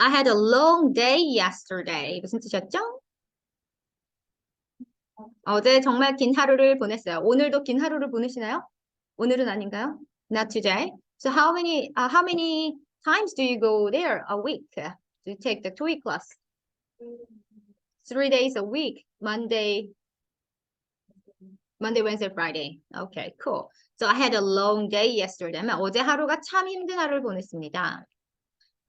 I had a long day yesterday. 무슨 뜻이었죠? 어제 정말 긴 하루를 보냈어요. 오늘도 긴 하루를 보내시나요? 오늘은 아닌가요? Not today. So how many uh, how many times do you go there a week to take the TOEIC class? Three days a week. Monday, Monday, Wednesday, Friday. Okay, cool. So I had a long day yesterday. 어제 하루가 참 힘든 하루를 보냈습니다.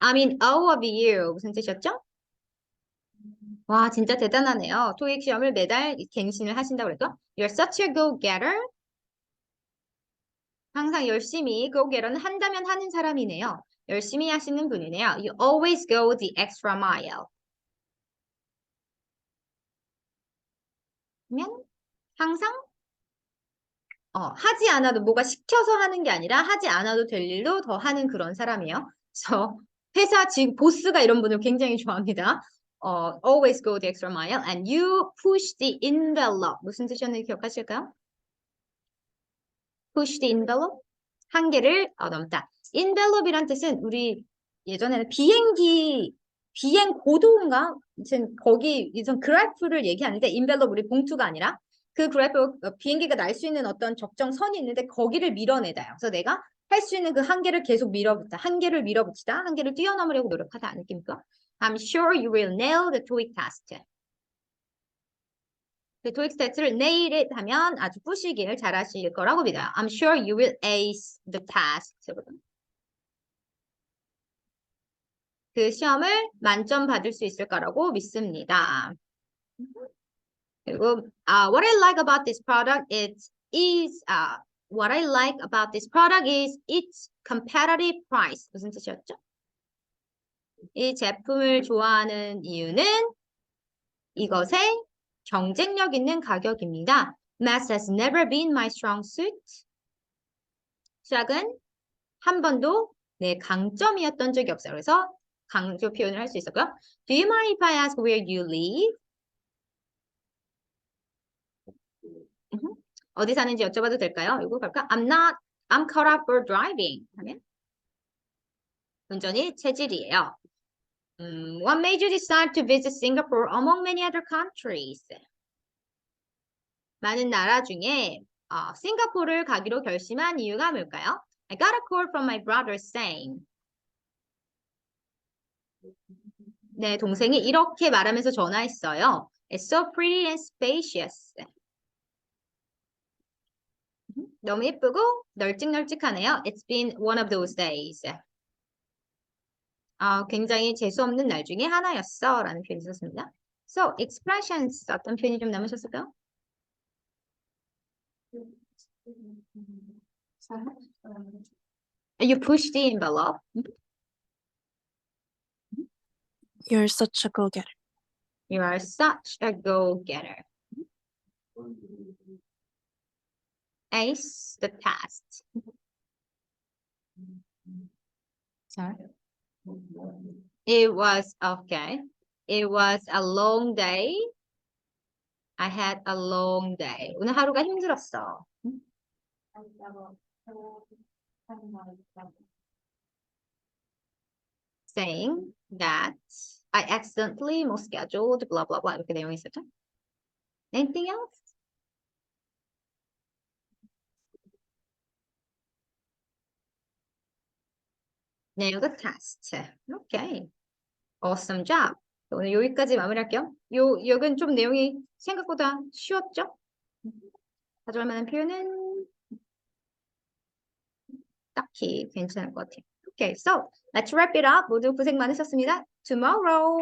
I'm in awe of you. 무슨 뜻이었죠? 와, 진짜 대단하네요. 토익 시험을 매달 갱신을 하신다고 그랬죠? You're such a go-getter. 항상 열심히 go-getter는 한다면 하는 사람이네요. 열심히 하시는 분이네요. You always go the extra mile. 그러면 항상 어, 하지 않아도 뭐가 시켜서 하는 게 아니라 하지 않아도 될 일도 더 하는 그런 사람이에요. 그래서 회사 지금 보스가 이런 분을 굉장히 좋아합니다. 어, always go the extra mile and you push the envelope. 무슨 뜻이었는지 기억하실까요? push the envelope. 한계를 어, 넘다. envelope이란 뜻은 우리 예전에는 비행기 비행 고도인가? 아무튼 거기 이전 그래프를 얘기하는데 envelope 우리 봉투가 아니라 그 그래프 어, 비행기가 날 수 있는 어떤 적정 선이 있는데 거기를 밀어내다요. 그래서 내가 할 수 있는 그 한계를 계속 밀어붙다. 한계를 밀어붙이다. 한계를 뛰어넘으려고 노력하다. 안 느낍니까? I'm sure you will nail the TOEIC test. 그 TOEIC 테스트를 it 하면 아주 부시길 잘하실 거라고 믿어요. I'm sure you will ace the test. 그 시험을 만점 받을 수 있을 거라고 믿습니다. 그리고 uh, what I like about this product is is uh, what I like about this product is its competitive price. 무슨 뜻이었죠? 이 제품을 좋아하는 이유는 이것의 경쟁력 있는 가격입니다. Math has never been my strong suit. 수학은 한 번도 내 강점이었던 적이 없어요. 그래서 강조 표현을 할 수 있었고요. Do you mind if I ask where you live? 어디 사는지 여쭤봐도 될까요? 이거 갈까? I'm not, I'm caught up for driving. 하면 운전이 체질이에요. 음, what made you decide to visit Singapore among many other countries? 많은 나라 중에 어, 싱가포르를 가기로 결심한 이유가 뭘까요? I got a call from my brother saying. 네, 동생이 이렇게 말하면서 전화했어요. It's so pretty and spacious. 너무 예쁘고 널찍널찍하네요. It's been one of those days. 아, 굉장히 재수없는 날 중에 하나였어 라는 표현이 있었습니다. So, expressions 어떤 표현이 좀 남으셨을까요? You push the envelope. You're such a go-getter. You are such a go-getter. Ace the test. Sorry. It was okay. It was a long day. I had a long day. 오늘 하루가 힘들었어. Saying that I accidentally misscheduled blah blah blah 이렇게 내용이 있었죠. Anything else? Nail the test. Okay. Awesome job. 오늘 여기까지 마무리할게요. 요, 여긴 좀 내용이 생각보다 쉬웠죠? 가져갈 만한 표현은 딱히 괜찮을 것 같아요. Okay, so let's wrap it up. 모두 고생 많으셨습니다. Tomorrow.